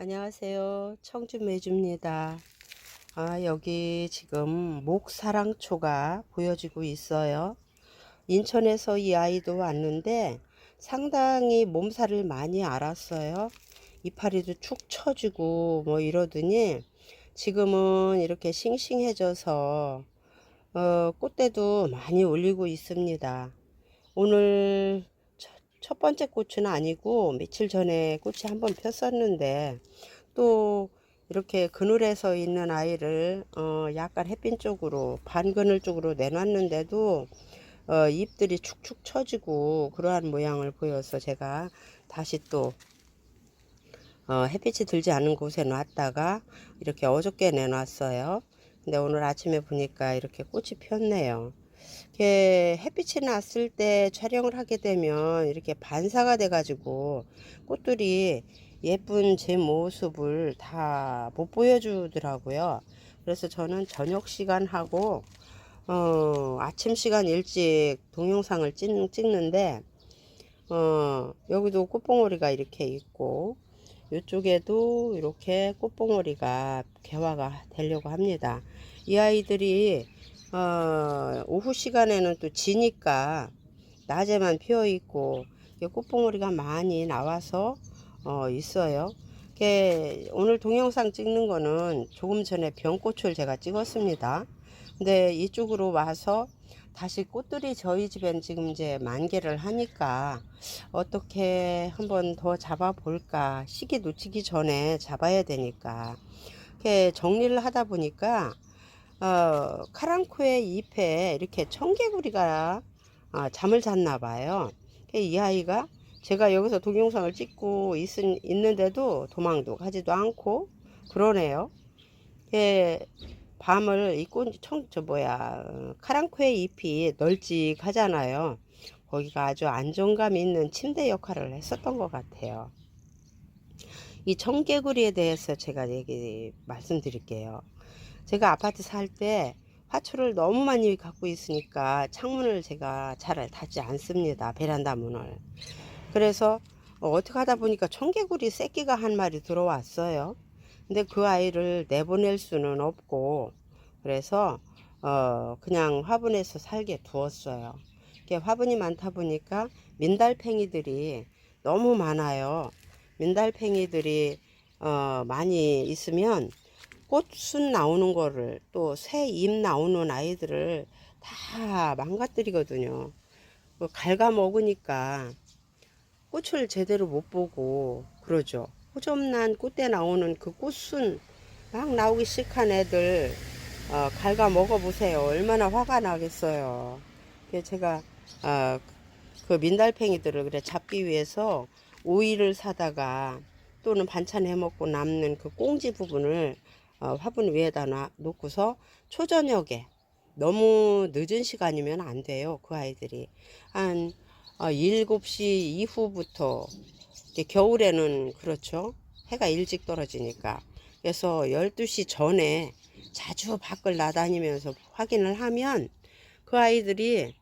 안녕하세요. 청주 매주입니다. 아, 여기 지금 목사랑초가 보여지고 있어요. 인천에서 이 아이도 왔는데 상당히 몸살을 많이 앓았어요. 이파리도 축 처지고 뭐 이러더니 지금은 이렇게 싱싱해져서 어, 꽃대도 많이 올리고 있습니다. 오늘 첫, 첫 번째 꽃은 아니고 며칠 전에 꽃이 한 번 폈었는데 또 이렇게 그늘에서 있는 아이를 어, 약간 햇빛 쪽으로 반그늘 쪽으로 내놨는데도 어, 잎들이 축축 처지고 그러한 모양을 보여서 제가 다시 또 어, 햇빛이 들지 않은 곳에 놨다가 이렇게 어저께 내놨어요. 근데 오늘 아침에 보니까 이렇게 꽃이 폈네요. 이렇게 햇빛이 났을 때 촬영을 하게 되면 이렇게 반사가 돼 가지고 꽃들이 예쁜 제 모습을 다 못 보여주더라고요. 그래서 저는 저녁 시간하고 어, 아침 시간 일찍 동영상을 찍, 찍는데 어, 여기도 꽃봉오리가 이렇게 있고 이쪽에도 이렇게 꽃봉오리가 개화가 되려고 합니다. 이 아이들이 어, 오후 시간에는 또 지니까 낮에만 피어 있고 꽃봉오리가 많이 나와서 어, 있어요. 오늘 동영상 찍는 거는 조금 전에 병꽃을 제가 찍었습니다. 근데 이쪽으로 와서 다시 꽃들이 저희 집엔 지금 이제 만개를 하니까 어떻게 한번 더 잡아 볼까 시기 놓치기 전에 잡아야 되니까 이렇게 정리를 하다 보니까 어, 카랑코의 잎에 이렇게 청개구리가 아, 잠을 잤나 봐요. 이 아이가 제가 여기서 동영상을 찍고 있, 있는데도 도망도 가지도 않고 그러네요. 예, 밤을 이꽃 청, 저 뭐야, 어, 카랑코의 잎이 널찍하잖아요. 거기가 아주 안정감 있는 침대 역할을 했었던 것 같아요. 이 청개구리에 대해서 제가 얘기 말씀드릴게요. 제가 아파트 살 때 화초를 너무 많이 갖고 있으니까 창문을 제가 잘 닫지 않습니다. 베란다 문을. 그래서 어떻게 하다 보니까 청개구리 새끼가 한 마리 들어왔어요. 근데 그 아이를 내보낼 수는 없고 그래서 어 그냥 화분에서 살게 두었어요. 화분이 많다 보니까 민달팽이들이 너무 많아요. 민달팽이들이 어 많이 있으면 꽃순 나오는 거를 또 새 잎 나오는 아이들을 다 망가뜨리거든요. 그 갉아 먹으니까 꽃을 제대로 못 보고 그러죠. 호접난 꽃대 나오는 그 꽃순 막 나오기 시작한 애들 어, 갉아 먹어보세요. 얼마나 화가 나겠어요. 제가 어, 그 민달팽이들을 그래 잡기 위해서 오이를 사다가 또는 반찬 해 먹고 남는 그 꽁지 부분을 어, 화분 위에다 놔, 놓고서 초저녁에 너무 늦은 시간이면 안 돼요. 그 아이들이 한 어, 7시 이후부터 겨울에는 그렇죠. 해가 일찍 떨어지니까. 그래서 12시 전에 자주 밖을 나다니면서 확인을 하면 그 아이들이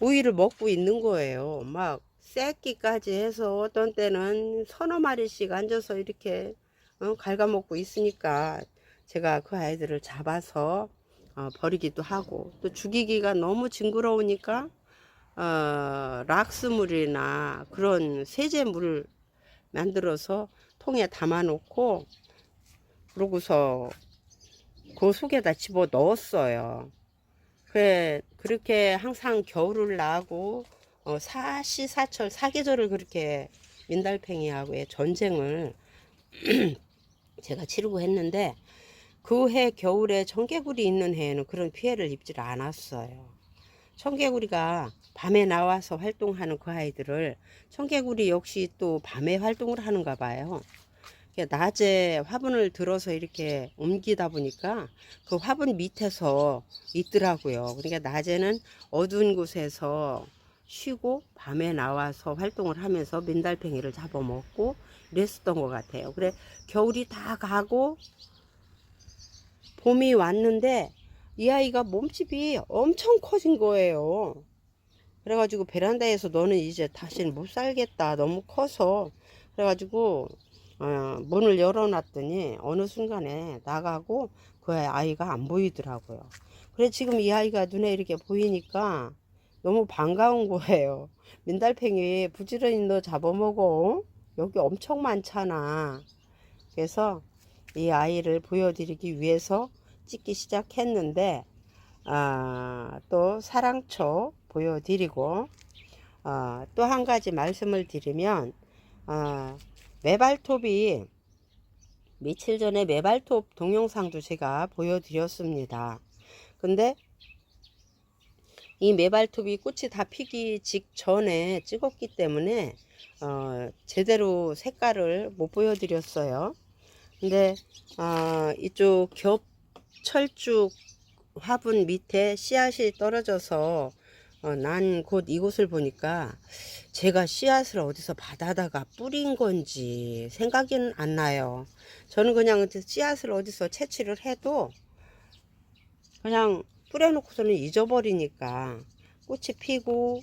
우유를 먹고 있는 거예요. 막 새끼까지 해서 어떤 때는 서너 마리씩 앉아서 이렇게 어, 갉아먹고 있으니까 제가 그 아이들을 잡아서 어, 버리기도 하고 또 죽이기가 너무 징그러우니까 어, 락스물이나 그런 세제물을 만들어서 통에 담아 놓고 그러고서 그 속에다 집어 넣었어요. 그래, 그렇게 항상 겨울을 나고 어, 사시사철 사계절을 그렇게 민달팽이하고의 전쟁을 제가 치르고 했는데 그 해 겨울에 청개구리 있는 해에는 그런 피해를 입질 않았어요. 청개구리가 밤에 나와서 활동하는 그 아이들을 청개구리 역시 또 밤에 활동을 하는가 봐요. 낮에 화분을 들어서 이렇게 옮기다 보니까 그 화분 밑에서 있더라고요. 그러니까 낮에는 어두운 곳에서 쉬고 밤에 나와서 활동을 하면서 민달팽이를 잡아먹고 이랬었던 것 같아요. 그래 겨울이 다 가고 봄이 왔는데 이 아이가 몸집이 엄청 커진 거예요. 그래가지고 베란다에서 너는 이제 다시는 못 살겠다. 너무 커서 그래가지고 어, 문을 열어놨더니 어느 순간에 나가고 그 아이가 안 보이더라고요. 그래 지금 이 아이가 눈에 이렇게 보이니까 너무 반가운 거예요. 민달팽이 부지런히 너 잡아먹어. 여기 엄청 많잖아. 그래서 이 아이를 보여드리기 위해서 찍기 시작했는데 아, 또 사랑초 보여드리고 아, 또 한 가지 말씀을 드리면 아, 메발톱이 며칠 전에 메발톱 동영상도 제가 보여드렸습니다. 근데 이 메발톱이 꽃이 다 피기 직전에 찍었기 때문에 어, 제대로 색깔을 못 보여드렸어요. 근데 어, 이쪽 겹 철쭉 화분 밑에 씨앗이 떨어져서 어, 난곳 이곳을 보니까 제가 씨앗을 어디서 받아다가 뿌린 건지 생각은 안 나요. 저는 그냥 씨앗을 어디서 채취를 해도 그냥 뿌려놓고서는 잊어버리니까 꽃이 피고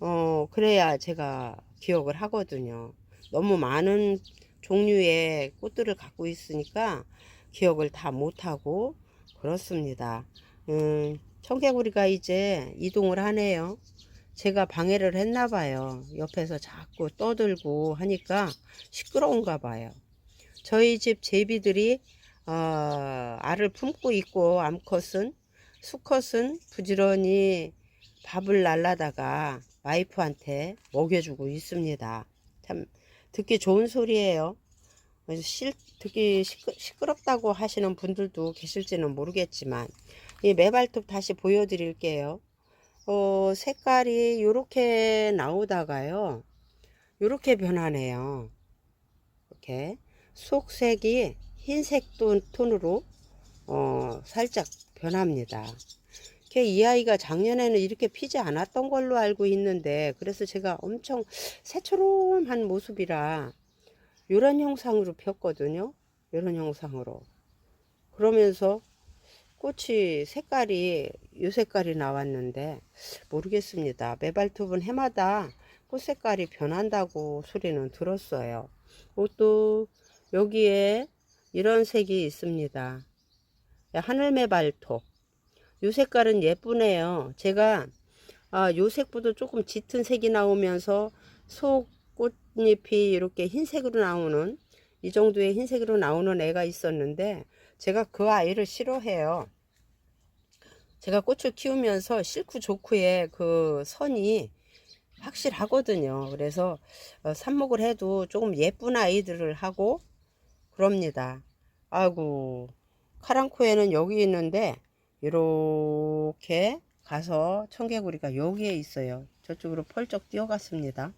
어 그래야 제가 기억을 하거든요. 너무 많은 종류의 꽃들을 갖고 있으니까 기억을 다 못하고 그렇습니다. 음, 청개구리가 이제 이동을 하네요. 제가 방해를 했나 봐요. 옆에서 자꾸 떠들고 하니까 시끄러운가 봐요. 저희 집 제비들이 어, 알을 품고 있고 암컷은 수컷은 부지런히 밥을 날라다가 와이프한테 먹여주고 있습니다. 참 듣기 좋은 소리예요. 실, 듣기 시끄, 시끄 럽다고 하시는 분들도 계실지는 모르겠지만 이 매발톱 다시 보여드릴게요. 어, 색깔이 이렇게 나오다가요. 이렇게 변하네요. 이렇게 속색이 흰색 톤- 톤으로 어, 살짝 변합니다. 이렇게 이 아이가 작년에는 이렇게 피지 않았던 걸로 알고 있는데 그래서 제가 엄청 새초롬한 모습이라 이런 형상으로 폈거든요. 이런 형상으로. 그러면서 꽃이 색깔이 이 색깔이 나왔는데 모르겠습니다. 매발톱은 해마다 꽃 색깔이 변한다고 소리는 들었어요. 또 여기에 이런 색이 있습니다. 하늘 매발톱. 이 색깔은 예쁘네요. 제가 아, 요 색보다 조금 짙은 색이 나오면서 속 꽃잎이 이렇게 흰색으로 나오는 이 정도의 흰색으로 나오는 애가 있었는데 제가 그 아이를 싫어해요. 제가 꽃을 키우면서 싫고 좋고의 그 선이 확실하거든요. 그래서 어, 삽목을 해도 조금 예쁜 아이들을 하고 그럽니다. 아이고 카랑코에는 여기 있는데 이렇게 가서 청개구리가 여기에 있어요. 저쪽으로 펄쩍 뛰어갔습니다.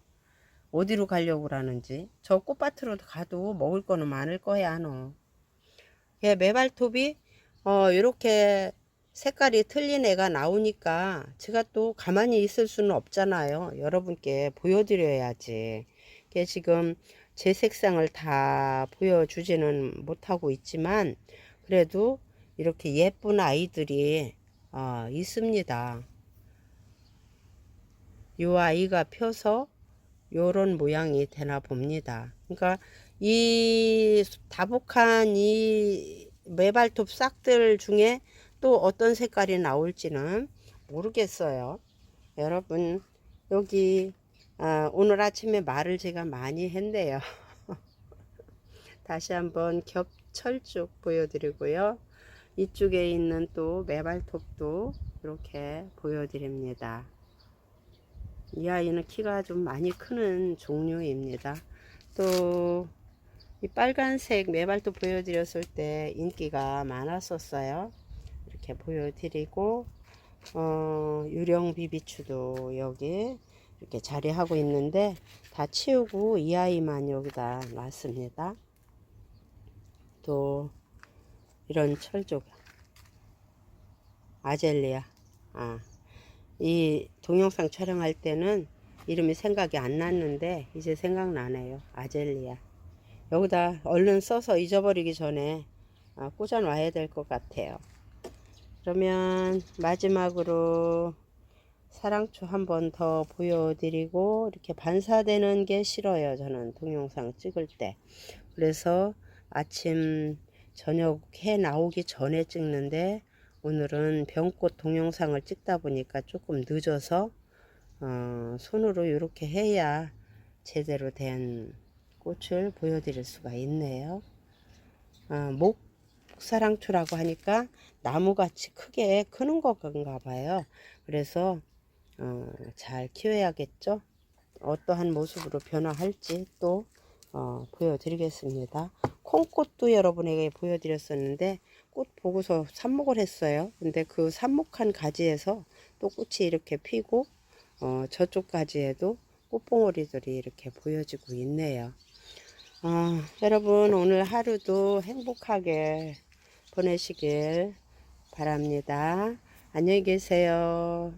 어디로 가려고 그러는지 저 꽃밭으로 가도 먹을 거는 많을 거야 너. 예, 매발톱이 어 이렇게 색깔이 틀린 애가 나오니까 제가 또 가만히 있을 수는 없잖아요. 여러분께 보여드려야지. 이게 지금 제 색상을 다 보여주지는 못하고 있지만 그래도 이렇게 예쁜 아이들이 어, 있습니다. 이 아이가 펴서 요런 모양이 되나 봅니다. 그러니까 이 다복한 이 매발톱 싹들 중에 또 어떤 색깔이 나올지는 모르겠어요. 여러분 여기 아, 오늘 아침에 말을 제가 많이 했네요. 다시 한번 겹철쭉 보여드리고요. 이쪽에 있는 또 매발톱도 이렇게 보여드립니다. 이 아이는 키가 좀 많이 크는 종류입니다. 또 이 빨간색 매발톱 보여드렸을 때 인기가 많았었어요. 이렇게 보여드리고 어, 유령 비비추도 여기 이렇게 자리하고 있는데 다 치우고 이 아이만 여기다 놨습니다. 또 이런 철족 아젤리아. 아, 이 동영상 촬영할 때는 이름이 생각이 안 났는데 이제 생각나네요. 아젤리아. 여기다 얼른 써서 잊어버리기 전에 아, 꽂아 놔야 될 것 같아요. 그러면 마지막으로 사랑초 한 번 더 보여드리고 이렇게 반사되는 게 싫어요. 저는 동영상 찍을 때. 그래서 아침 저녁 해 나오기 전에 찍는데 오늘은 병꽃 동영상을 찍다 보니까 조금 늦어서 어, 손으로 이렇게 해야 제대로 된 꽃을 보여드릴 수가 있네요. 어, 목사랑초라고 하니까 나무같이 크게 크는 건가 봐요. 그래서 어, 잘 키워야겠죠. 어떠한 모습으로 변화할지 또 어, 보여드리겠습니다. 콩꽃도 여러분에게 보여드렸었는데 꽃 보고서 삽목을 했어요. 근데 그 삽목한 가지에서 또 꽃이 이렇게 피고 어, 저쪽 가지에도 꽃봉오리들이 이렇게 보여지고 있네요. 아, 여러분 오늘 하루도 행복하게 보내시길 바랍니다. 안녕히 계세요.